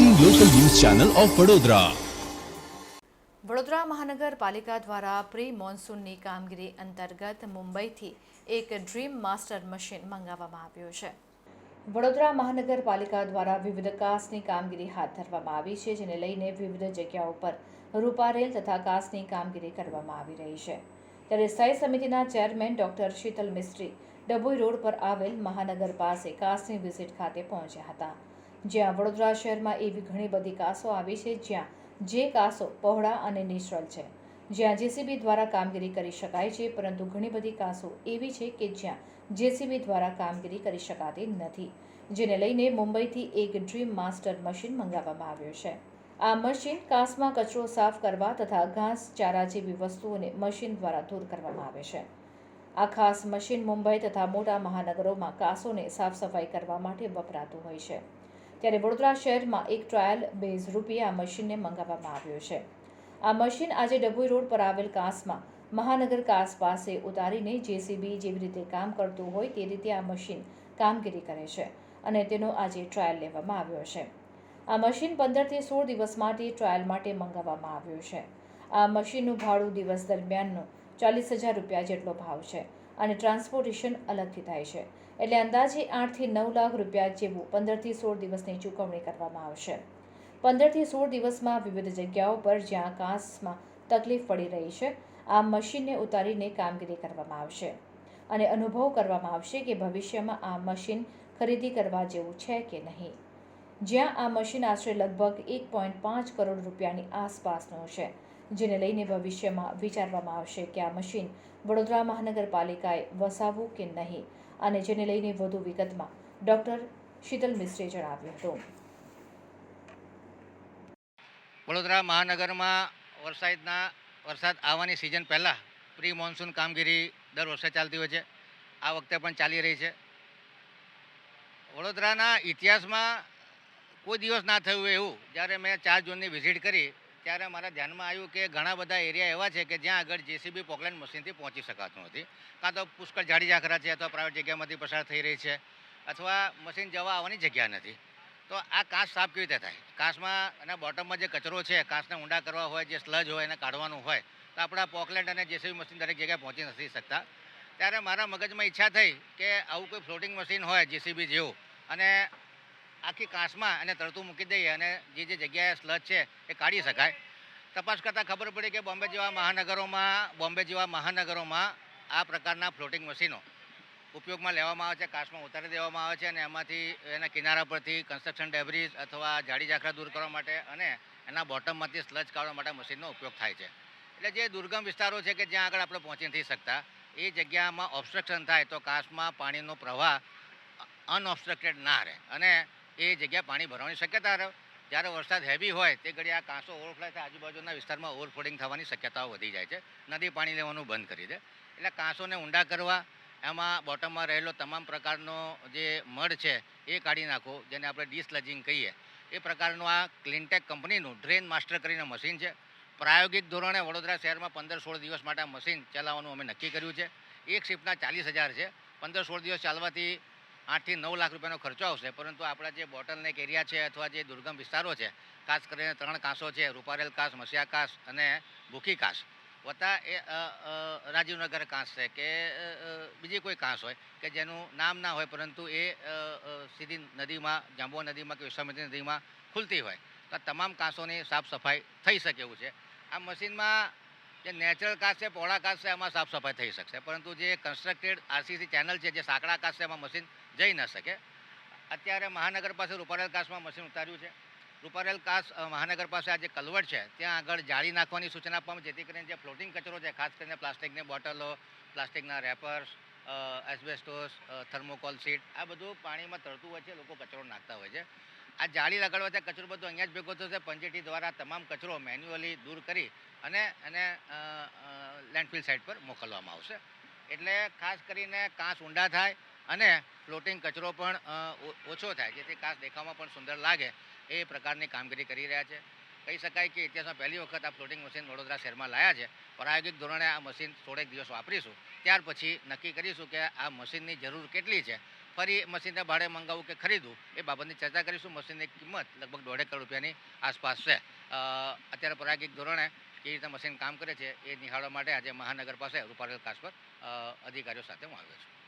Channel of Vadodara Vadodara મહાનગરપાલિકા દ્વારા pre મોન્સૂનની કામગીરી અંતર્ગત મુંબઈથી એક ડ્રીમ માસ્ટર મશીન મંગાવવામાં આવ્યું છે. વડોદરા મહાનગરપાલિકા દ્વારા વિવિધ કાસની કામગીરી હાથ ધરવામાં આવી છે, જેને લઈને વિવિધ જગ્યાઓ પર રૂપારેલ તથા કાસની કામગીરી કરવામાં આવી રહી છે. ત્યારે સ્થાયી સમિતિના chairman doctor Shital Mistry Dabhoi road પર આવેલ મહાનગર પાસે કાસની વિઝિટ ખાતે પહોંચ્યા હતા. જ્યાં વડોદરા શહેરમાં એવી ઘણી બધી કાસો આવી છે જ્યાં જે કાસો પહોળા અને નિષ્ફળ છે. જ્યાં જેસીબી દ્વારા કામગીરી કરી શકાય છે, પરંતુ ઘણી બધી કાસો એવી છે કે જ્યાં જેસીબી દ્વારા કામગીરી કરી શકાતી નથી, જેને લઈને મુંબઈથી એક ડ્રીમ માસ્ટર મશીન મંગાવવામાં આવ્યું છે. આ મશીન કાસમાં કચરો સાફ કરવા તથા ઘાસ ચારા જેવી વસ્તુઓને મશીન દ્વારા દૂર કરવામાં આવે છે. આ ખાસ મશીન મુંબઈ તથા મોટા મહાનગરોમાં કાસોને સાફ સફાઈ કરવા માટે વપરાતું હોય છે. ત્યારે વડોદરા શહેરમાં એક ટ્રાયલ બેઝ રૂપે આ મશીનને મંગાવવામાં આવ્યું છે. આ મશીન આજે ડભોઈ રોડ પર આવેલ કાસમાં, મહાનગર કાસ પાસે ઉતારીને જેસીબી જેવી રીતે કામ કરતું હોય તે રીતે આ મશીન કામગીરી કરે છે અને તેનો આજે ટ્રાયલ લેવામાં આવ્યો છે. આ મશીન પંદરથી સોળ દિવસ માટે ટ્રાયલ માટે મંગાવવામાં આવ્યું છે. આ મશીનનું ભાડું દિવસ દરમિયાનનું ચાલીસ હજાર રૂપિયા જેટલો ભાવ છે અને ટ્રાન્સપોર્ટેશન અલગથી થાય છે. એટલે અંદાજે આઠથી નવ લાખ રૂપિયા જેવું પંદરથી સોળ દિવસની ચૂકવણી કરવામાં આવશે. પંદરથી સોળ દિવસમાં વિવિધ જગ્યાઓ પર જ્યાં કાંસમાં તકલીફ પડી રહી છે, આ મશીનને ઉતારીને કામગીરી કરવામાં આવશે. અને અનુભવ કરવામાં આવશે કે ભવિષ્યમાં આ મશીન ખરીદી કરવા જેવું છે કે નહીં. જ્યાં આ મશીન આશરે લગભગ એક પોઈન્ટ પાંચ કરોડ રૂપિયાની આસપાસનું છે જેને લઈને ભવિષ્યમાં વિચારવામાં આવશે કે આ મશીન વડોદરા મહાનગરપાલિકાએ વસાવવું કે નહીં અને જેને લઈને વધુ વિગતમાં ડૉક્ટર શીતલ મિશ્રે જણાવ્યું હતું. વડોદરા મહાનગરમાં વરસાદના વરસાદ આવવાની સિઝન પહેલાં પ્રી મોન્સૂન કામગીરી દર વર્ષે ચાલતી હોય છે. આ વખતે પણ ચાલી રહી છે. વડોદરાના ઇતિહાસમાં કોઈ દિવસ ના થયું એવું. જ્યારે મેં ચાર જૂનની વિઝિટ કરી ત્યારે મારા ધ્યાનમાં આવ્યું કે ઘણા બધા એરિયા એવા છે કે જ્યાં આગળ જેસીબી પોકલેન્ડ મશીનથી પહોંચી શકાતું નથી. કાં તો પુષ્કળ જાડી ઝાખરા છે અથવા પ્રાઇવેટ જગ્યામાંથી પસાર થઈ રહી છે અથવા મશીન જવા આવવાની જગ્યા નથી. તો આ કાંસ સાફ કેવી રીતે થાય? કાંસમાં એના બોટમમાં જે કચરો છે કાંસને ઊંડા કરવા હોય, જે સ્લજ હોય, એને કાઢવાનું હોય, તો આપણા પોકલેન્ડ અને જેસીબી મશીન દરેક જગ્યાએ પહોંચી નથી શકતા. ત્યારે મારા મગજમાં ઈચ્છા થઈ કે આવું કોઈ ફ્લોટિંગ મશીન હોય, જેસીબી જેવું. અને આખી કાંસમાં એને તરતું મૂકી દઈએ અને જે જે જગ્યાએ સ્લજ છે એ કાઢી શકાય. તપાસ કરતાં ખબર પડી કે બોમ્બે જેવા મહાનગરોમાં, બોમ્બે જેવા મહાનગરોમાં આ પ્રકારના ફ્લોટિંગ મશીનો ઉપયોગમાં લેવામાં આવે છે કાચમાં ઉતારી દેવામાં આવે છે અને એમાંથી એના કિનારા પરથી કન્સ્ટ્રક્શન ડેબ્રીઝ અથવા જાડી ઝાખરા દૂર કરવા માટે અને એના બોટમમાંથી સ્લજ કાઢવા માટે મશીનનો ઉપયોગ થાય છે. એટલે જે દુર્ગમ વિસ્તારો છે કે જ્યાં આગળ આપણે પહોંચી નથી શકતા, એ જગ્યામાં ઓબ્સ્ટ્રક્શન થાય તો કાચમાં પાણીનો પ્રવાહ અનઓબ્સ્ટ્રક્ટેડ ના રહે. અને એ જગ્યા પાણી ભરવાની શક્યતા રહે. જ્યારે વરસાદ હેવી હોય, તે ઘડી આ કાંસો ઓવરફ્લો થાય, આજુબાજુના વિસ્તારમાં ઓવરફ્લોડિંગ થવાની શક્યતાઓ વધી જાય છે. નદી પાણી લેવાનું બંધ કરી દે. એટલે કાંસોને ઊંડા કરવા, એમાં બોટમમાં રહેલો તમામ પ્રકારનો જે મડ છે, એ કાઢી નાખો, જેને આપણે ડિસલજિંગ કહીએ. એ પ્રકારનું આ ક્લિનટેક કંપનીનું ડ્રેન માસ્ટર કરીને મશીન છે. પ્રાયોગિક ધોરણે વડોદરા શહેરમાં પંદર સોળ દિવસ માટે મશીન ચલાવવાનું અમે નક્કી કર્યું છે. એક શિફ્ટના ચાલીસ હજાર છે. પંદર સોળ દિવસ ચાલવાથી આઠથી નવ લાખ રૂપિયાનો ખર્ચો આવશે. પરંતુ આપણા જે બોટલનેક એરિયા છે અથવા જે દુર્ગમ વિસ્તારો છે, ખાસ કરીને ત્રણ કાંસો છે, રૂપારેલ કાંસ મસિયા કાંસ અને ભૂખી કાંસ. વત્તા એ રાજીવનગર કાંસ છે કે બીજી કોઈ કાંસ હોય કે જેનું નામ ના હોય પરંતુ એ સીધી નદીમાં જાંબુઆ નદીમાં કે વિશ્વામિત્રી નદીમાં ખુલતી હોય. તો તમામ કાંસોની સાફ સફાઈ થઈ શકે એવું છે. આ મશીનમાં જે નેચરલ કાચ છે પહોળા કાચ છે એમાં સાફ સફાઈ થઈ શકશે. પરંતુ જે કન્સ્ટ્રક્ટેડ આરસીસી ચેનલ છે, જે સાંકડા કાચ છે, એમાં મશીન જઈ ન શકે. અત્યારે મહાનગર પાસે રૂપારેલ કાચમાં મશીન ઉતાર્યું છે. રૂપારેલ કાચ મહાનગર પાસે આ જે કલવટ છે. ત્યાં આગળ જાળી નાખવાની સૂચના આપવામાં, જેથી કરીને જે ફ્લોટિંગ કચરો છે, ખાસ કરીને પ્લાસ્ટિકની બોટલો પ્લાસ્ટિકના રેપર્સ એસ્બેસ્ટોસ થર્મોકોલ સીટ આ બધું પાણીમાં તરતું હોય છે, લોકો કચરો નાખતા હોય છે. આ જાળી લગાડવાથી કચરો બધો અહીંયા જ ભેગો થશે. પંચેટી દ્વારા તમામ કચરો મેન્યુઅલી દૂર કરી અને એને લેન્ડફિલ સાઇટ પર મોકલવામાં આવશે. એટલે ખાસ કરીને કાંસ ઊંડા થાય અને ફ્લોટિંગ કચરો પણ ઓછો થાય, જેથી કાંસ દેખાવમાં પણ સુંદર લાગે એ પ્રકારની કામગીરી કરી રહ્યા છે. કહી શકાય કે ઇતિહાસમાં પહેલી વખત આ ફ્લોટિંગ મશીન વડોદરા શહેરમાં લાયા છે. પ્રાયોગિક ધોરણે આ મશીન થોડેક દિવસ વાપરીશું. ત્યાર પછી નક્કી કરીશું કે આ મશીનની જરૂર કેટલી છે. ફરી મશીનને ભાડે મંગાવવું કે ખરીદવું, એ બાબતની ચર્ચા કરીશું. મશીનની કિંમત લગભગ દોઢેક કરોડ રૂપિયાની આસપાસ છે. અત્યારે પ્રાયોગિક ધોરણે કેવી રીતે મશીન કામ કરે છે એ નિહાળવા માટે આજે મહાનગર પાસે રૂપારેલ કાસ પર અધિકારીઓ સાથે હું આવ્યો છું.